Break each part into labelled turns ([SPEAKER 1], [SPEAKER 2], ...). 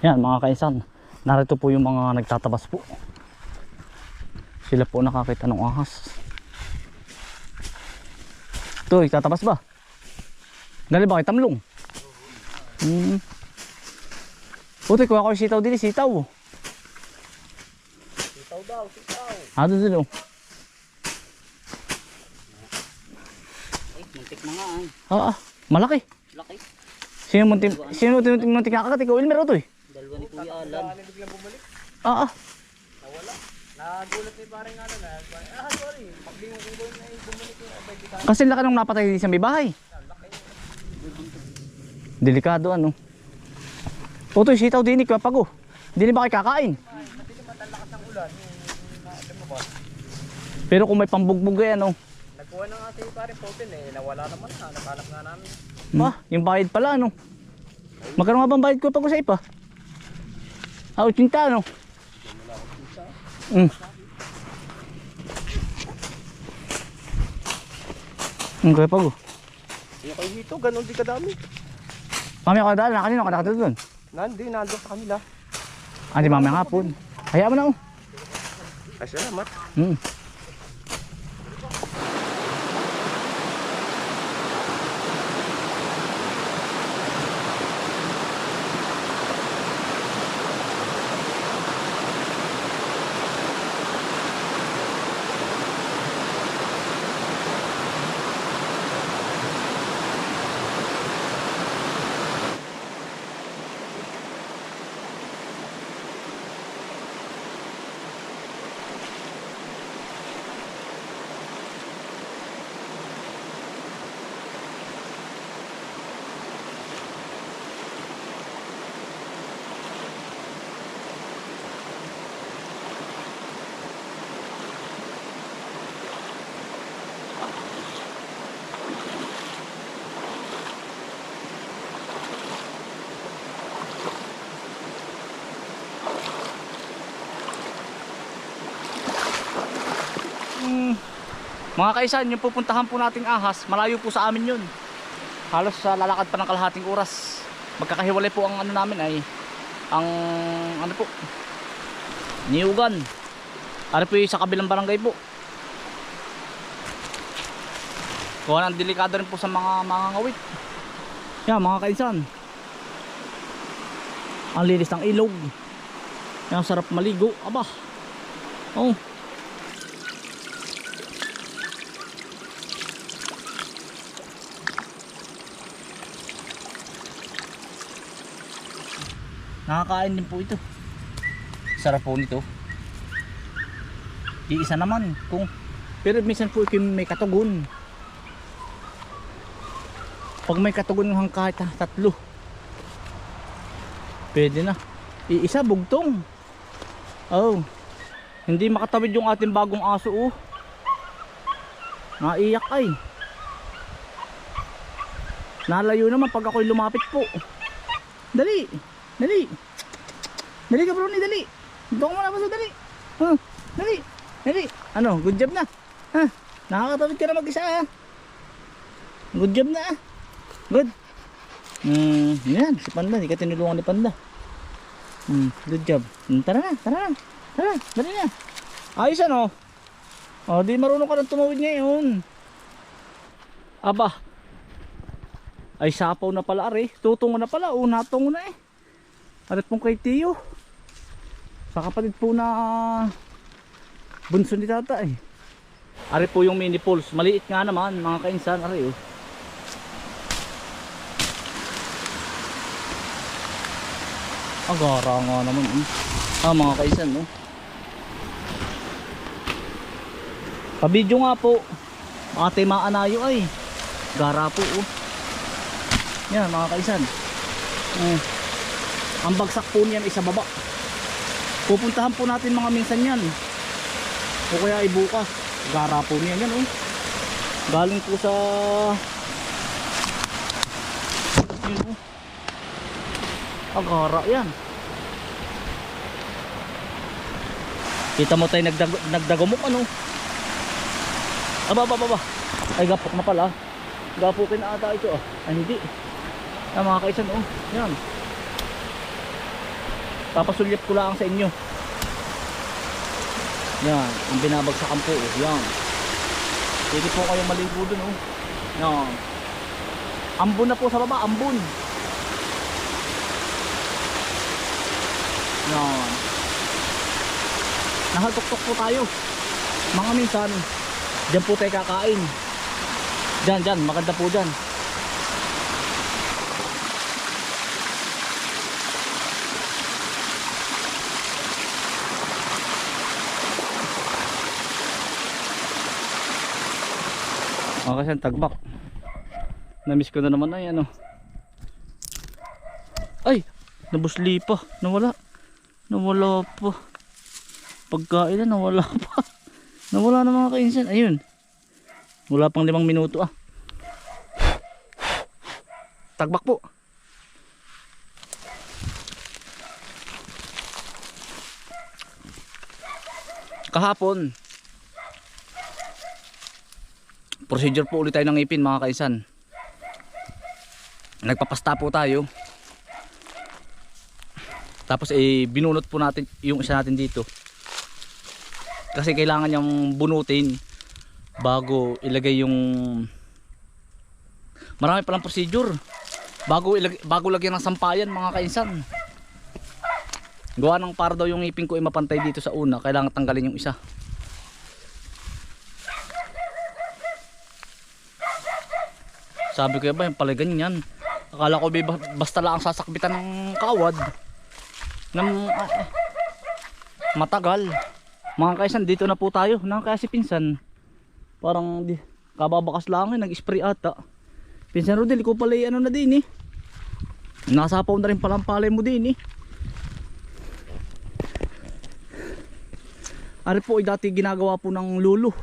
[SPEAKER 1] Yan mga kaisan. Narito po yung mga nagtatabas po. Sila po nakakita ng ahas. Ito, tatabas ba? Dali ba kay Tamlong? Hmm. Puti, kuha ko yung sitaw din, sitaw.
[SPEAKER 2] Sitaw daw, sitaw.
[SPEAKER 1] Ah, doon oh.
[SPEAKER 2] Ay, muntik na nga ay.
[SPEAKER 1] Ah, ah, malaki.
[SPEAKER 2] Laki.
[SPEAKER 1] Sino munting, sino munting munting munting nakakat? Ikaw, Ilmer, ito eh.
[SPEAKER 2] Dalawa ni Kuya Alan.
[SPEAKER 1] Ah, ah.
[SPEAKER 2] Nagulat ni parang ano na. Ah, sorry. Paglingon ko ay bumalik yung abay kita.
[SPEAKER 1] Kasi laki nung napatay din sa may bahay. Delikado ano. Puto, sitaw din, ikaw pago. Hindi ba kayo kakain? Pero kung may pambugbog eh, ano.
[SPEAKER 2] Nagkuha na nga si parang Potin eh. Nawala naman na. Nakalap nga namin.
[SPEAKER 1] Ah, yung bayad pala, ano. Magkano nga bang bayad ko pag sa ipa? Ah, 80, ano. Mm. Ang kaya pago.
[SPEAKER 2] Yung kayo dito, ganun di kadami.
[SPEAKER 1] Mamaya ka dahil, kanina ka nakatulog doon.
[SPEAKER 2] Nandi, nandun sa kanila.
[SPEAKER 1] Ah, di mamaya po. Hayaan mo na, oh.
[SPEAKER 2] Ay, salamat.
[SPEAKER 1] Hmm. Mm, mga kaisan, yung pupuntahan po nating ahas, malayo po sa amin yun. Halos sa lalakad pa ng kalahating oras. Magkakahiwalay po ang ano namin ay ang ano po Niugan. Ano po sa kabilang barangay po. Kuha ng delikado rin po sa mga mga ngawit. Yan mga kaisan. Ang linis ng ilog. Yan sarap maligo. Aba. Oh. Nakakain din po ito. Sarap po nito. Iisa naman kung pero minsan po may katugon. Pag may katugon ng kahit tatlo. Pwede na. Iisa bugtong. Oh. Hindi makatawid yung ating bagong aso oh. Naiyak ay. Nalayo naman pag ako'y lumapit po. Dali. Dali. Dali ka bro ni dali. Dito ka muna basta dali. Huh, dali. Dali. Ano, good job na. Ha? Nakakatawid ka na mag-isa ha. Good job na ah. Good. Hmm, yan. Si Panda. Hindi ka tinulungan ni Panda. Hmm, good job. Hmm, tara na, tara na. Tara, dali na. Ayos ano. Oh, di marunong ka nang tumawid ngayon. Aba. Ay sapaw na pala are. Tutungo na pala. O, natungo na eh. Arat pong kay Tiyo. Sa kapatid po na bunso ni tata eh. Ari po yung mini pools. Maliit nga naman mga kainsan. Ari oh. Agara nga naman. eh. Ah mga kainsan no. Pabidyo nga po. Ate maanayo ay. Gara po oh. Yan mga kaisan. Eh, ang bagsak po niyan isa baba. Pupuntahan po natin mga minsan yan. O kaya ay bukas. Gara po niyan yan oh. Galing po sa yun oh. Agara yan. Kita mo tayo nagdag nagdagumok ano. Aba, aba, aba. Ay, gapok na pala. Gapukin na ata ito ah. Ay, hindi. Yan mga kaisan oh. Yan. Papasulyap ko lang sa inyo. Yan, ang binabagsakan po. Oh. Yan. Pwede po kayong maligo dun oh. Yan. Ambon na po sa baba, ambon. Yan. Nakatuktok po tayo. Mga minsan, dyan po tayo kakain. Dyan, dyan, maganda po dyan. Okay, saan tagbak. Namiss ko na naman ay ano. Ay, nabusli pa. Nawala. Nawala pa. Pagkain na nawala pa. Nawala na mga kainsan. Ayun. Wala pang limang minuto ah. Tagbak po. Kahapon, procedure po ulit tayo ng ipin mga kaisan. Nagpapasta po tayo. Tapos eh binunot po natin yung isa natin dito. Kasi kailangan niyang bunutin bago ilagay yung marami palang procedure. Bago ilagay, bago lagyan ng sampayan mga kainsan gawa ng para daw yung ipin ko ay mapantay dito sa una. Kailangan tanggalin yung isa Sabi ko ba yung pala ganyan. Akala ko ba basta lang sasakbitan ng kawad. Ng ah, eh, matagal. Mga kaisan dito na po tayo. Nang kaya si pinsan. Parang di, kababakas lang eh, nag-spray ata. Pinsan Rodel, ko pala ano na din eh. Nasapaw na rin pala ang palay mo din eh. Ari po ay dati ginagawa po ng lulo.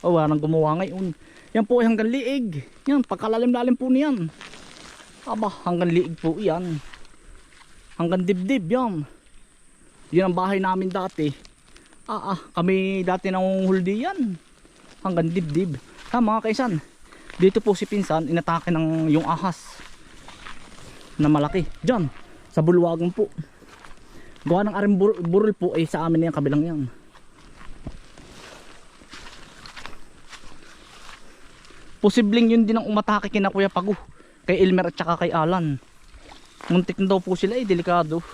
[SPEAKER 1] Oh, wala nang gumawa ngayon. Yan po ay hanggang liig. Yan, pagkalalim-lalim po niyan. Aba, hanggang liig po yan. Hanggang dibdib yan. Yan ang bahay namin dati. Ah, ah, kami dati nangunghuldi yan. Hanggang dibdib. Ha, mga kaisan. Dito po si Pinsan, inatake ng yung ahas. Na malaki. Diyan, sa bulwagan po. Gawa ng aring bur- burol po ay sa amin na kabilang yan. Posibleng yun din ang umatake kina Kuya Pagu. Kay Elmer at saka kay Alan. Muntik na daw po sila eh, delikado.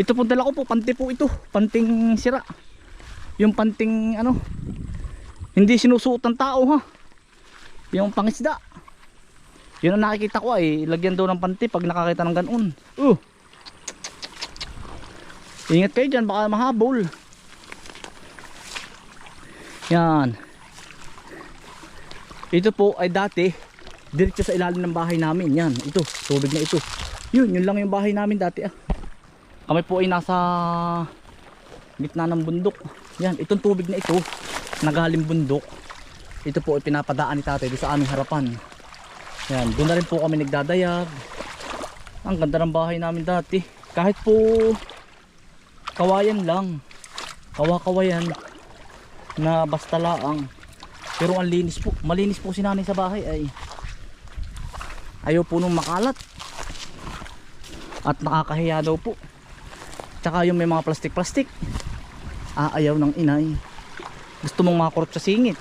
[SPEAKER 1] Ito po dala ko po, panty po ito. Panting sira. Yung panting ano, hindi sinusuot ng tao ha. Yung pangisda. Yun ang nakikita ko ay, lagyan daw ng panty pag nakakita ng ganon. Uh. Ingat kayo dyan, baka mahabol. Yan. Ito po ay dati diretso sa ilalim ng bahay namin. Yan, ito, tubig na ito. Yun, yun lang yung bahay namin dati ah. Kami po ay nasa gitna ng bundok. Yan, itong tubig na ito, nagaling bundok. Ito po ay pinapadaan ni tatay doon sa aming harapan. Yan, doon na rin po kami nagdadayag. Ang ganda ng bahay namin dati. Kahit po kawayan lang. Kawa-kawayan na basta laang. Pero ang linis po, malinis po si nanay sa bahay ay ayaw po nung makalat. At nakakahiya daw po. Tsaka yung may mga plastic-plastic. Ah, ayaw ng inay. Gusto mong makurot sa singit.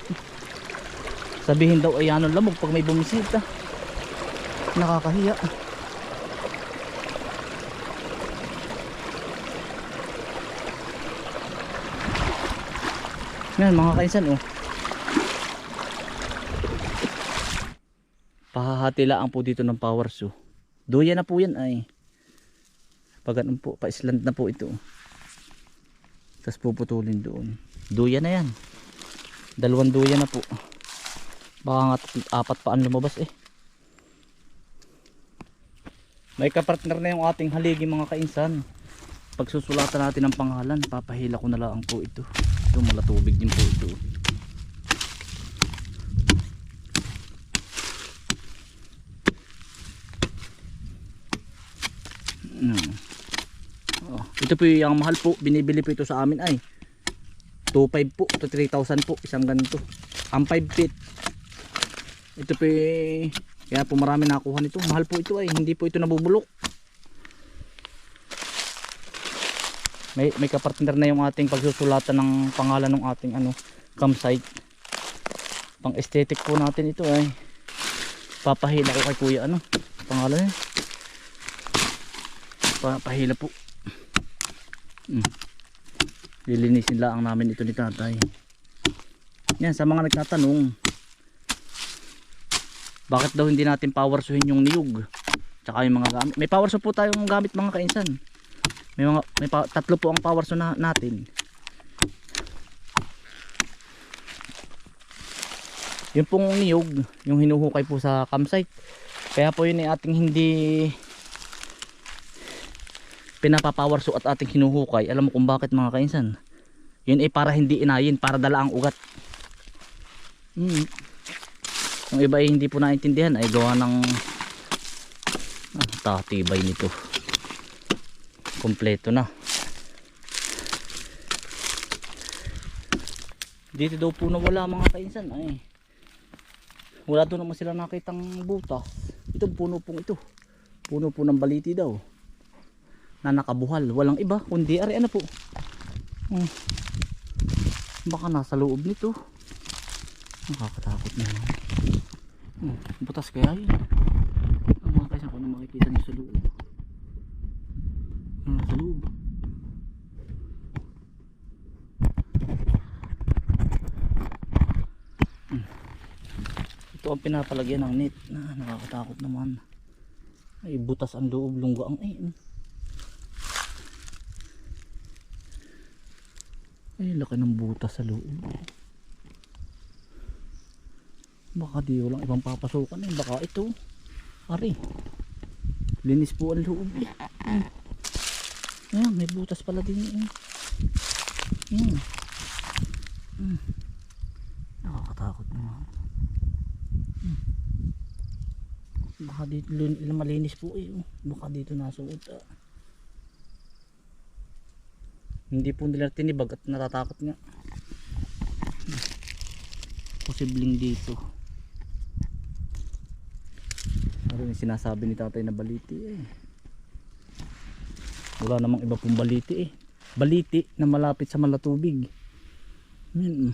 [SPEAKER 1] Sabihin daw ay ano lamog pag may bumisita. Nakakahiya. Yan mga kainsan oh. Pahahatilaan po dito ng power saw. Duya na po yan ay. Pag ano po, pa-island na po ito. Tapos puputulin doon. Duya na yan. Dalawang duya na po. Baka nga apat pa ang lumabas eh. May kapartner na yung ating haligi mga kainsan. Pagsusulatan natin ang pangalan, papahila ko na lang po ito. Ito malatubig din po ito. Mm. Oh, ito po yung mahal po, binibili po ito sa amin ay 2.5 po to 3,000 po isang ganito. Ang 5 feet. Ito po yung- kaya po marami nakuha nito. Mahal po ito ay hindi po ito nabubulok. may may kapartner na yung ating pagsusulatan ng pangalan ng ating ano campsite pang aesthetic po natin ito ay papahila ko kay kuya ano pangalan niya papahila po mm. lilinisin lang namin ito ni tatay. Yan sa mga nagtatanong bakit daw hindi natin power suhin yung niyog? Tsaka yung mga gamit. May power saw po tayong gamit mga kainsan. May mga may pa- tatlo po ang power saw na, natin. Yung pong niyog yung hinuhukay po sa campsite. Kaya po yun ay ating hindi pinapapower saw at ating hinuhukay alam mo kung bakit mga kainsan yun ay para hindi inayin para dala ang ugat hmm. Yung iba ay hindi po naintindihan ay gawa ng ah, tatibay nito. Kompleto na. Dito daw po nawala mga kainsan ay. Wala doon naman sila nakitang butas. Ito puno pong ito. Puno po ng baliti daw. Na nakabuhal. Walang iba kundi ari ano po. Hmm. Baka nasa loob nito. Nakakatakot na. Hmm, butas kaya yun. Ang mga kaysa kung makikita niyo sa loob. Ano sa loob? Hmm. Ito ang pinapalagyan ng net. Na, nakakatakot naman. Ay, butas ang loob. Lungga ang ay. Ay, laki ng butas sa loob. Baka di walang ibang papasukan eh. Baka ito. Ari. Linis po ang loob eh. Ayan, may butas pala din eh. Ayan. Hmm. Nakakatakot naman. Hmm. Baka dito malinis po eh. Baka dito nasuot ah. Hindi po nila tinibag at natatakot nga. Posibleng dito. Ano yung sinasabi ni tatay na baliti eh. Wala namang iba pong baliti eh. Baliti na malapit sa malatubig. Yan. mm.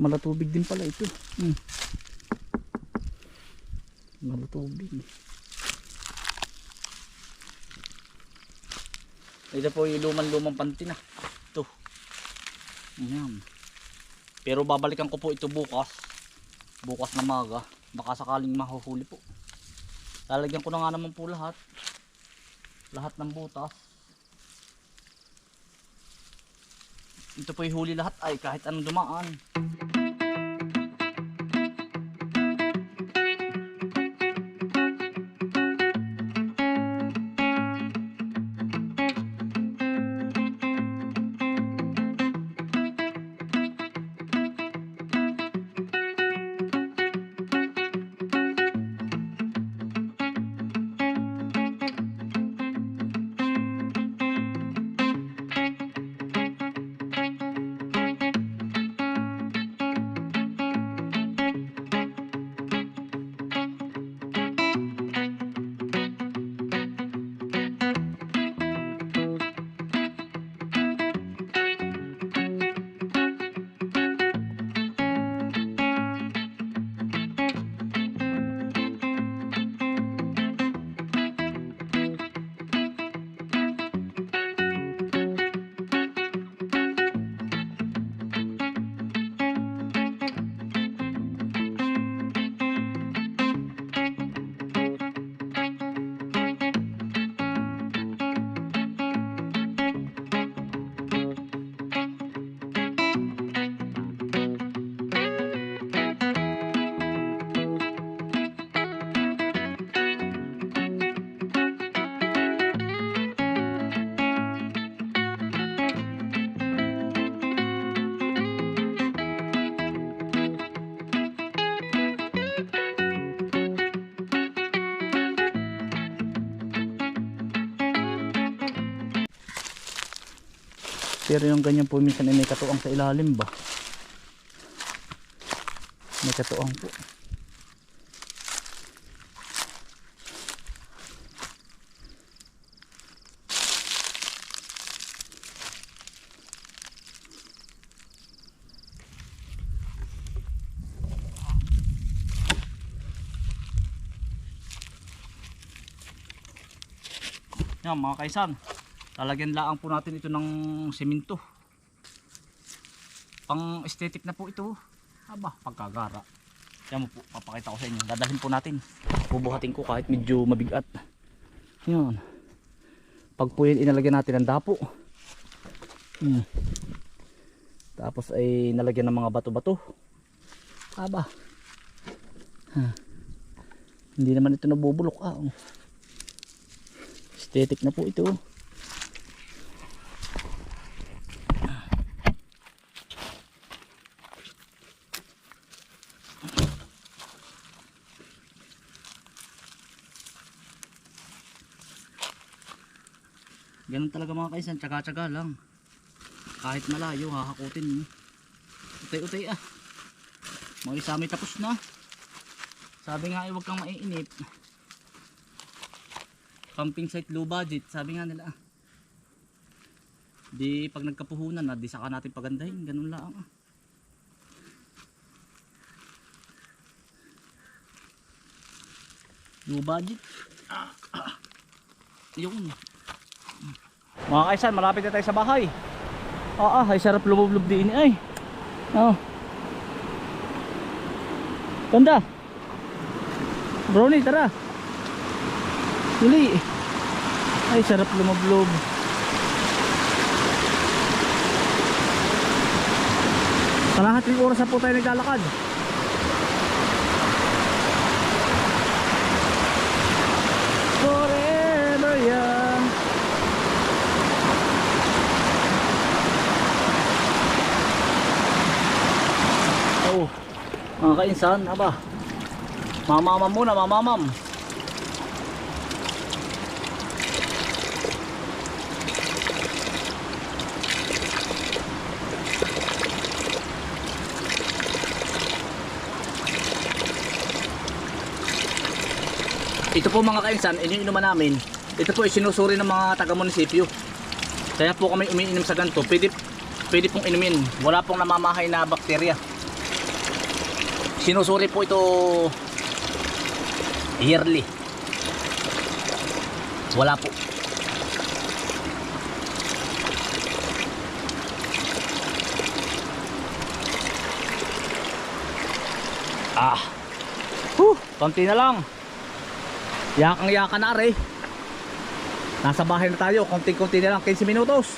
[SPEAKER 1] Malatubig din pala ito. Hmm. Malatubig. Ito po yung lumang-lumang panty na. Ito. Ayan. Pero babalikan ko po ito bukas. Bukas na maga. Baka sakaling mahuhuli po. Lalagyan ko na nga naman po lahat. Lahat ng butas. Ito po yung huli lahat ay kahit anong dumaan. pero yung ganyan po minsan ay may katuang sa ilalim ba? May katuang po. Yan mga kaisan. Lalagyan laang po natin ito ng semento. Pang aesthetic na po ito. Aba, pagkagara. Yan mo po, papakita ko sa inyo. Dadalhin po natin. Bubuhatin ko kahit medyo mabigat. Yan. Pag po yun, inalagyan natin ng dapo. Hmm. Tapos ay nalagyan ng mga bato-bato. Aba. Ha. Hindi naman ito nabubulok. Ah. Aesthetic na po ito. Ganun talaga mga kaisan, tsaga-tsaga lang. Kahit malayo, hahakutin mo. Utay-utay ah. Mga isami tapos na. Sabi nga ay huwag kang maiinip. Camping site low budget, sabi nga nila ah. Di pag nagkapuhunan na, di saka natin pagandahin, ganun lang ah. Low budget. Ah, ah. Yun. Mga kaisan, malapit na tayo sa bahay. Oo, ay sarap lumublob din ay. Oo. Ganda. Brownie, tara. Dali. Ay, sarap lumublob. Kalahating oras na po tayo naglalakad. Mga kainsan, aba. Mamamam muna, mamamam. Ito po mga kainsan, iniinuman namin. Ito po ay sinusuri ng mga taga-munisipyo. Kaya po kami umiinom sa ganito. Pwede, pwede pong inumin. Wala pong namamahay na bakterya. Sinusuri po ito yearly. Wala po. Ah. Huh, konti na lang. Yakang yakan na are. Nasa bahay na tayo, konti-konti na lang, 15 minutos.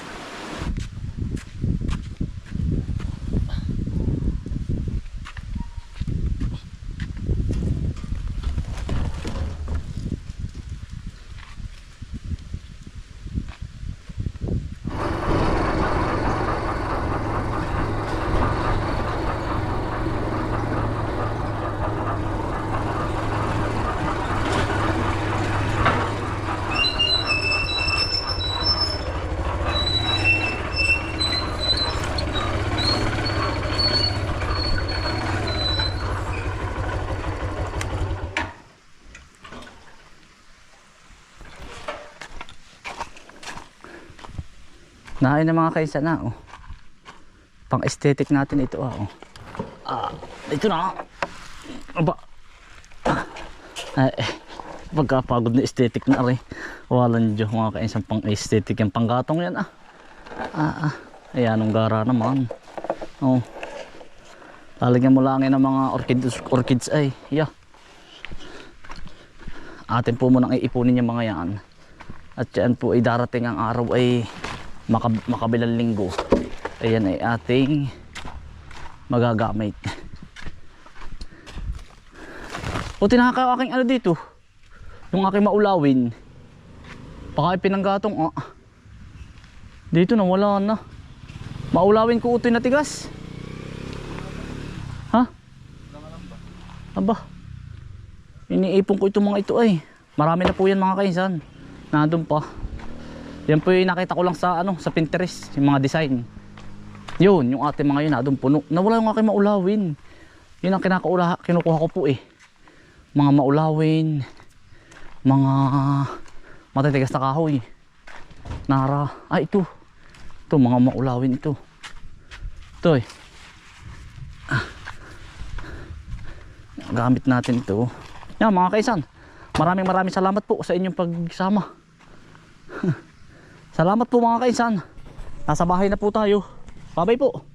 [SPEAKER 1] Nain na mga kaisa na oh. Pang aesthetic natin ito ah. Oh. Ah, ito na. Aba. Ay, eh, pagkapagod na aesthetic na rin. Walang Diyo mga kainsan pang aesthetic yung panggatong yan ah. Ah, ah. Ayan ang gara naman. Oh. Lalagyan mo lang ng mga orchids, orchids ay. Yeah. Atin po munang iipunin yung mga yan. At yan po ay darating ang araw ay maka, makabilang linggo. Ayan ay ating magagamit. O tinaka aking ano dito? Yung aking maulawin. Baka pinanggatong ah. dito na wala na. Maulawin ko utoy na tigas. Ha? Aba. Iniipon ko itong mga ito ay. Marami na po yan mga kainsan. Nandun pa yan po yung nakita ko lang sa ano sa Pinterest, yung mga design. Yun, yung ating mga yun na doon puno. Nawala yung aking maulawin. Yun ang kinakaula, kinukuha ko po eh. Mga maulawin, mga matitigas na kahoy. Nara, ah ito. Ito, mga maulawin ito. Ito eh. Ah. Gamit natin ito. Yan mga kaisan. Maraming maraming salamat po sa inyong pagsama. Salamat po mga kainsan. Nasa bahay na po tayo. Babay po.